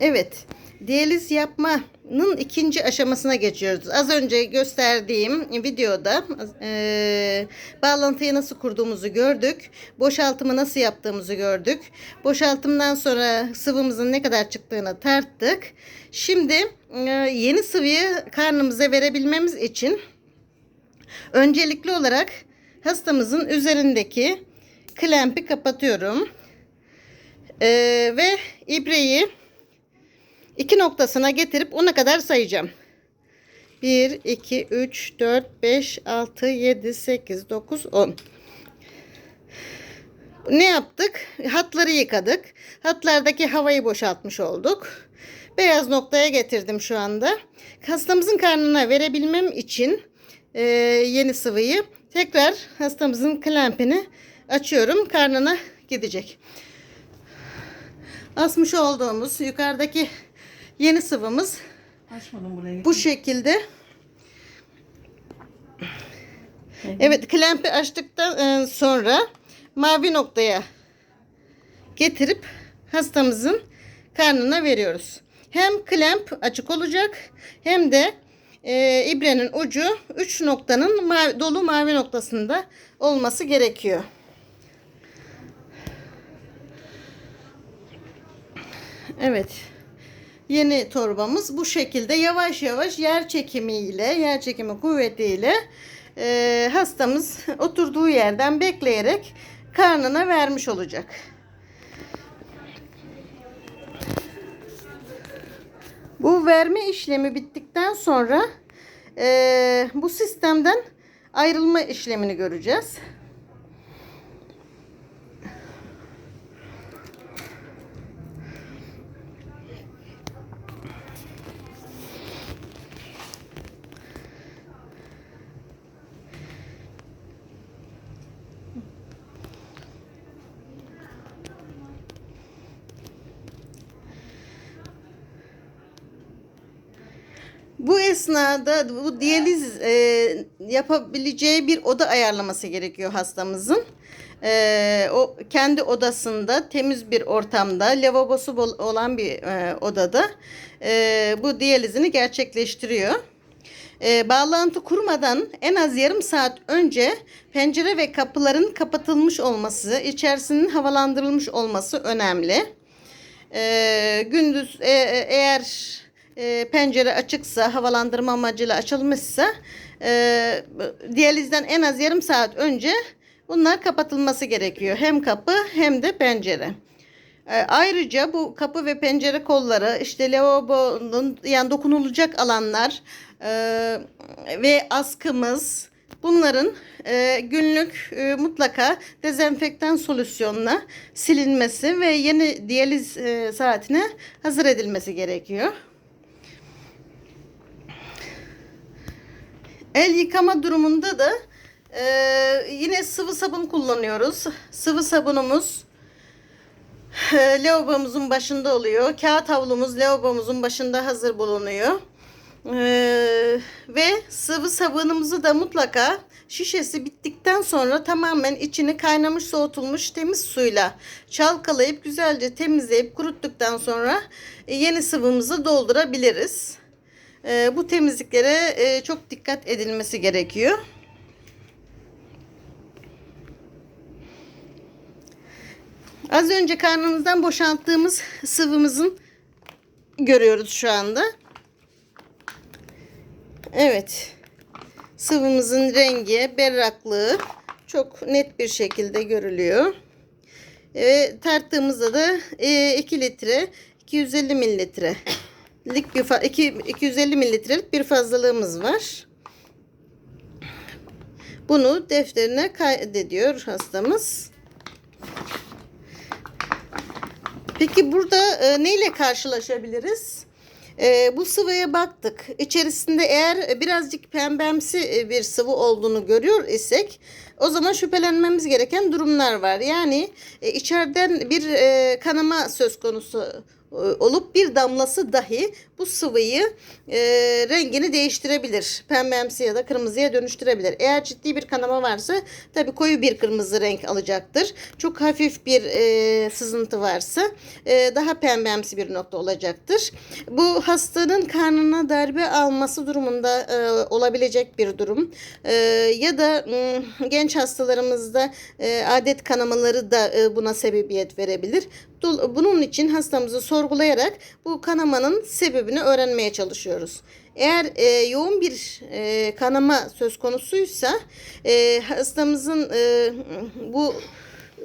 Evet, diyaliz yapmanın ikinci aşamasına geçiyoruz. Az önce gösterdiğim videoda e, bağlantıyı nasıl kurduğumuzu gördük. Boşaltımı nasıl yaptığımızı gördük. Boşaltımdan sonra sıvımızın ne kadar çıktığını tarttık. Şimdi e, yeni sıvıyı karnımıza verebilmemiz için öncelikli olarak hastamızın üzerindeki klempi kapatıyorum. E, ve ibreyi iki noktasına getirip ona kadar sayacağım. 1, 2, 3, 4, 5, 6, 7, 8, 9, 10. Ne yaptık? Hatları yıkadık. Hatlardaki havayı boşaltmış olduk. Beyaz noktaya getirdim şu anda. Hastamızın karnına verebilmem için e, yeni sıvıyı tekrar hastamızın klempini açıyorum. Karnına gidecek. Asmış olduğumuz yukarıdaki yeni sıvımız Açmadım burayı. bu şekilde. Evet, klempi açtıktan e, sonra mavi noktaya getirip hastamızın karnına veriyoruz. Hem klemp açık olacak hem de e, ibrenin ucu 3 noktanın mavi, dolu mavi noktasında olması gerekiyor. Evet. Yeni torbamız bu şekilde yavaş yavaş yer çekimiyle, yer çekimi kuvvetiyle e, hastamız oturduğu yerden bekleyerek karnına vermiş olacak. Bu verme işlemi bittikten sonra e, bu sistemden ayrılma işlemini göreceğiz. Bu esnada bu diyaliz e, yapabileceği bir oda ayarlaması gerekiyor hastamızın. E, o kendi odasında temiz bir ortamda lavabosu bol- olan bir e, odada e, bu diyalizini gerçekleştiriyor. E, bağlantı kurmadan en az yarım saat önce pencere ve kapıların kapatılmış olması, içerisinin havalandırılmış olması önemli. E, gündüz e, e, eğer e, pencere açıksa, havalandırma amacıyla açılmışsa e, diyalizden en az yarım saat önce bunlar kapatılması gerekiyor. Hem kapı hem de pencere. E, ayrıca bu kapı ve pencere kolları, işte lavabonun yani dokunulacak alanlar e, ve askımız bunların e, günlük e, mutlaka dezenfektan solüsyonla silinmesi ve yeni diyaliz e, saatine hazır edilmesi gerekiyor. El yıkama durumunda da e, yine sıvı sabun kullanıyoruz. Sıvı sabunumuz e, lavabomuzun başında oluyor. Kağıt havlumuz lavabomuzun başında hazır bulunuyor. E, ve sıvı sabunumuzu da mutlaka şişesi bittikten sonra tamamen içini kaynamış soğutulmuş temiz suyla çalkalayıp güzelce temizleyip kuruttuktan sonra yeni sıvımızı doldurabiliriz. E, bu temizliklere e, çok dikkat edilmesi gerekiyor. Az önce karnımızdan boşalttığımız sıvımızın görüyoruz şu anda. Evet. Sıvımızın rengi, berraklığı çok net bir şekilde görülüyor. Ve tarttığımızda da 2 litre 250 mililitre lik bir iki- 250 mililitrelik bir fazlalığımız var. Bunu defterine kaydediyor hastamız. Peki burada e, neyle karşılaşabiliriz? E, bu sıvıya baktık. İçerisinde eğer birazcık pembemsi e, bir sıvı olduğunu görüyor isek o zaman şüphelenmemiz gereken durumlar var. Yani e, içeriden bir e, kanama söz konusu olup bir damlası dahi bu sıvıyı e, rengini değiştirebilir. Pembemsi ya da kırmızıya dönüştürebilir. Eğer ciddi bir kanama varsa tabii koyu bir kırmızı renk alacaktır. Çok hafif bir e, sızıntı varsa e, daha pembemsi bir nokta olacaktır. Bu hastanın karnına darbe alması durumunda e, olabilecek bir durum. E, ya da m, genç hastalarımızda e, adet kanamaları da e, buna sebebiyet verebilir. Bunun için hastamızı sorgulayarak bu kanamanın sebebini öğrenmeye çalışıyoruz. Eğer e, yoğun bir e, kanama söz konusuysa e, hastamızın e, bu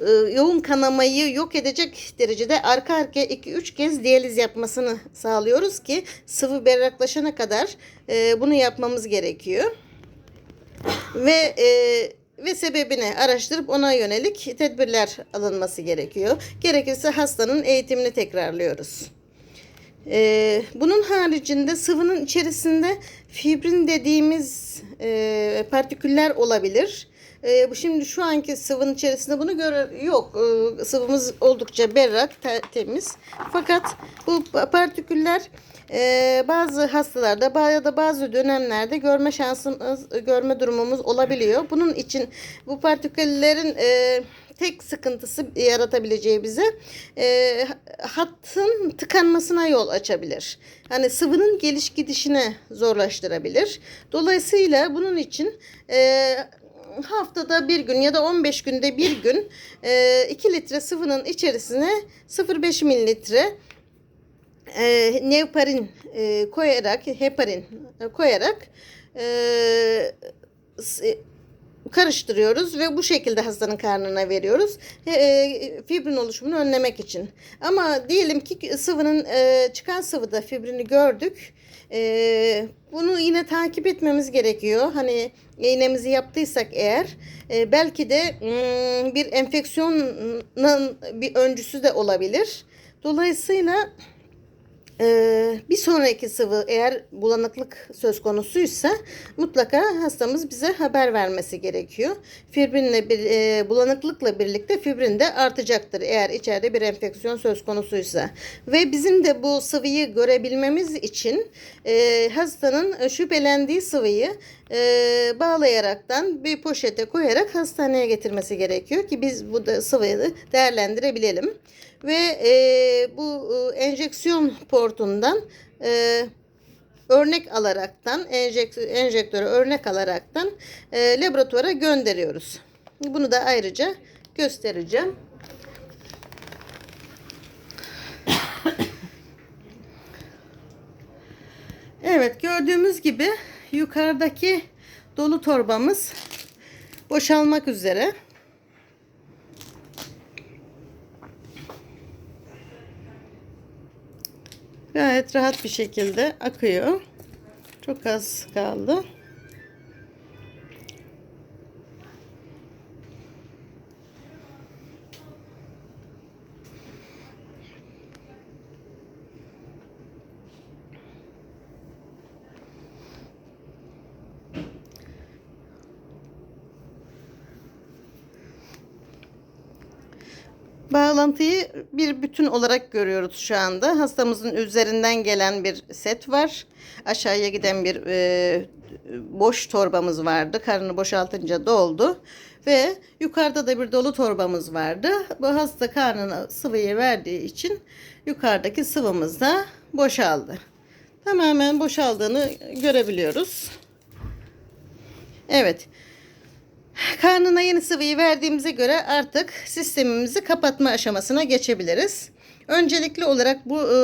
e, yoğun kanamayı yok edecek derecede arka arkaya 2-3 kez diyaliz yapmasını sağlıyoruz ki sıvı berraklaşana kadar e, bunu yapmamız gerekiyor. Ve e, ve sebebini araştırıp ona yönelik tedbirler alınması gerekiyor. Gerekirse hastanın eğitimini tekrarlıyoruz. Ee, bunun haricinde sıvının içerisinde fibrin dediğimiz e, partiküller olabilir. E, şimdi şu anki sıvının içerisinde bunu göre yok. E, sıvımız oldukça berrak, te- temiz. Fakat bu pa- partiküller e, bazı hastalarda ya da bazı dönemlerde görme şansımız, görme durumumuz olabiliyor. Bunun için bu partiküllerin e, tek sıkıntısı yaratabileceği bize e, hattın tıkanmasına yol açabilir. Hani sıvının geliş gidişine zorlaştırabilir. Dolayısıyla bunun için e, haftada bir gün ya da 15 günde bir gün e, 2 litre sıvının içerisine 0,5 mililitre e, nevparin e, koyarak, heparin e, koyarak e, s- karıştırıyoruz ve bu şekilde hastanın karnına veriyoruz. E, e, fibrin oluşumunu önlemek için. Ama diyelim ki sıvının e, çıkan sıvıda fibrini gördük. E, bunu yine takip etmemiz gerekiyor. Hani iğnemizi yaptıysak eğer e, belki de mm, bir enfeksiyonun bir öncüsü de olabilir. Dolayısıyla ee, bir sonraki sıvı eğer bulanıklık söz konusuysa mutlaka hastamız bize haber vermesi gerekiyor. Fibrinle bir e, bulanıklıkla birlikte fibrin de artacaktır eğer içeride bir enfeksiyon söz konusuysa. Ve bizim de bu sıvıyı görebilmemiz için e, hastanın şüphelendiği sıvıyı e, bağlayaraktan bir poşete koyarak hastaneye getirmesi gerekiyor ki biz bu da sıvıyı değerlendirebilelim ve e, bu e, enjeksiyon portundan e, örnek alaraktan enjek, enjektöre örnek alaraktan e, laboratuvara gönderiyoruz. Bunu da ayrıca göstereceğim. Evet gördüğümüz gibi yukarıdaki dolu torbamız boşalmak üzere. Gayet rahat bir şekilde akıyor. Çok az kaldı. Bağlantıyı bir bütün olarak görüyoruz şu anda. Hastamızın üzerinden gelen bir set var. Aşağıya giden bir e, boş torbamız vardı. Karnını boşaltınca doldu. Ve yukarıda da bir dolu torbamız vardı. Bu hasta karnına sıvıyı verdiği için yukarıdaki sıvımız da boşaldı. Tamamen boşaldığını görebiliyoruz. Evet. Karnına yeni sıvıyı verdiğimize göre artık sistemimizi kapatma aşamasına geçebiliriz. Öncelikli olarak bu e,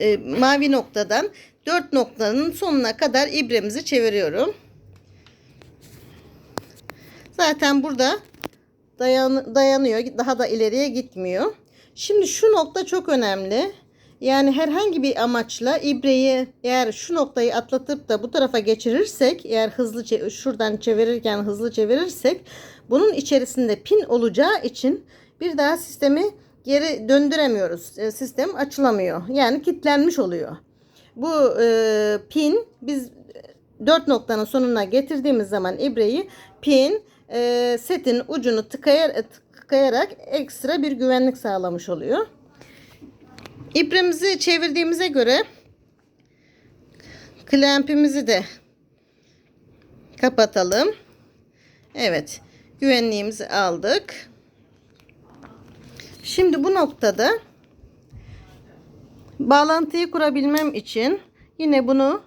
e, mavi noktadan 4 noktanın sonuna kadar ibremizi çeviriyorum. Zaten burada dayan, dayanıyor. Daha da ileriye gitmiyor. Şimdi şu nokta çok önemli. Yani herhangi bir amaçla ibreyi eğer şu noktayı atlatıp da bu tarafa geçirirsek eğer hızlı şuradan çevirirken hızlı çevirirsek bunun içerisinde pin olacağı için bir daha sistemi geri döndüremiyoruz. E, Sistem açılamıyor. Yani kilitlenmiş oluyor. Bu e, pin biz dört noktanın sonuna getirdiğimiz zaman ibreyi pin e, setin ucunu tıkayar, tıkayarak ekstra bir güvenlik sağlamış oluyor. İbrimizi çevirdiğimize göre klempimizi de kapatalım. Evet. Güvenliğimizi aldık. Şimdi bu noktada bağlantıyı kurabilmem için yine bunu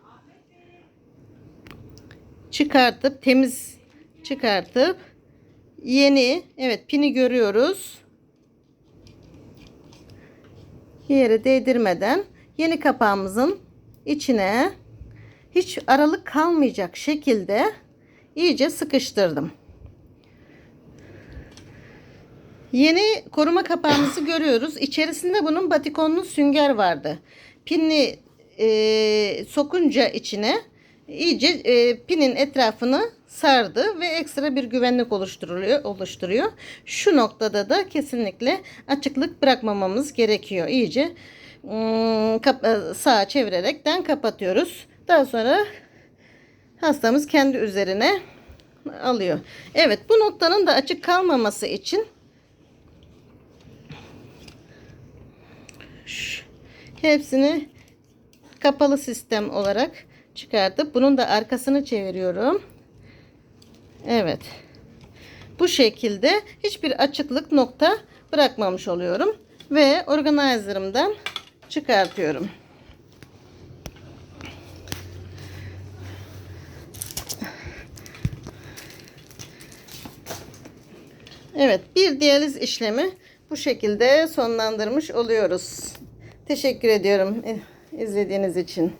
çıkartıp temiz çıkartıp yeni evet pini görüyoruz. Yere değdirmeden yeni kapağımızın içine hiç aralık kalmayacak şekilde iyice sıkıştırdım. Yeni koruma kapağımızı görüyoruz. İçerisinde bunun batikonlu sünger vardı. Pinli e, sokunca içine iyice e, pinin etrafını sardı ve ekstra bir güvenlik oluşturuyor, oluşturuyor. Şu noktada da kesinlikle açıklık bırakmamamız gerekiyor. İyice kap- e, sağa çevirerekten kapatıyoruz. Daha sonra hastamız kendi üzerine alıyor. Evet bu noktanın da açık kalmaması için hepsini kapalı sistem olarak çıkartıp bunun da arkasını çeviriyorum. Evet. Bu şekilde hiçbir açıklık nokta bırakmamış oluyorum ve organizer'ımdan çıkartıyorum. Evet, bir diyaliz işlemi bu şekilde sonlandırmış oluyoruz. Teşekkür ediyorum eh, izlediğiniz için.